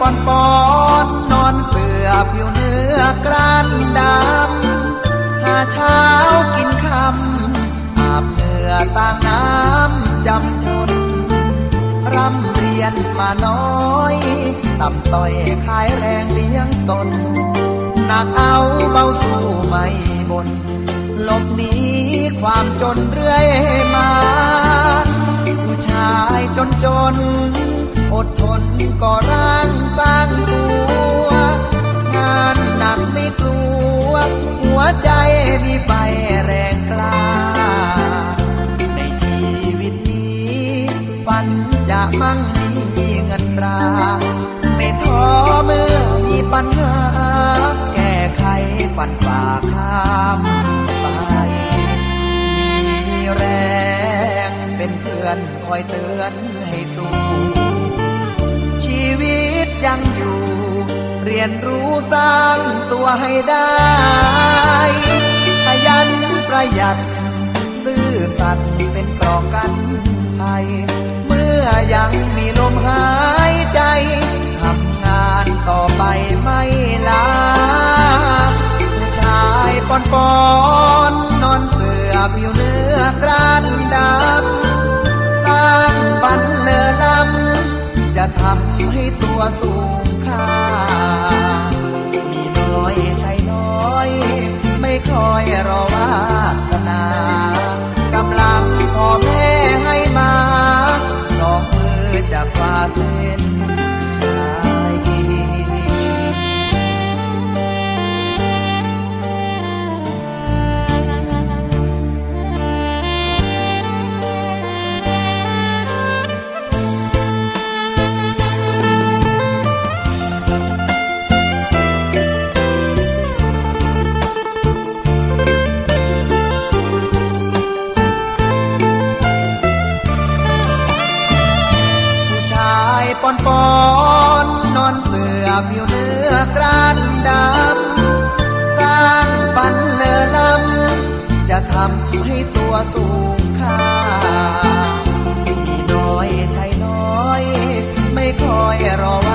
ปอนปอนนอนเสือผิวเนื้อกรันดำหาเช้ากินคำอาบเหงื่อต่างน้ำจำทนร่ำเรียนมาน้อย ต่ำต้อยขายแรงเลี้ยงตนหนักเอาเบาสู้ไม่บนหลบหนีความจนเรื่อยมา ผู้ชายจนจน อดทน มีไฟแรงกล้า ในชีวิตนี้ ฝันจะมั่งมีเงินตรา ไม่ท้อเมื่อมีปัญหา แก้ไขฝันฝ่าข้ามไป มีแรงเป็นเพื่อนคอยเตือนให้สู้ชีวิตยังอยู่ เรียนรู้สร้างตัวให้ได้ ประหยัด ซื่อสัตย์เป็นกรอกกันภัยเมื่อยังมีลมหายใจทำงานต่อไปไม่ลาผู้ชายปอนปอนนอนเสือผิวเนื้อกรันดำสร้างฝันเลอลำจะทำให้ตัวสูงค่า อยรอวาส เสือผิวเนื้อกรานดำสร้างฝันเลอลำจะทำให้ตัวสูงค่ามีน้อยใช่น้อย ไม่คอยรอ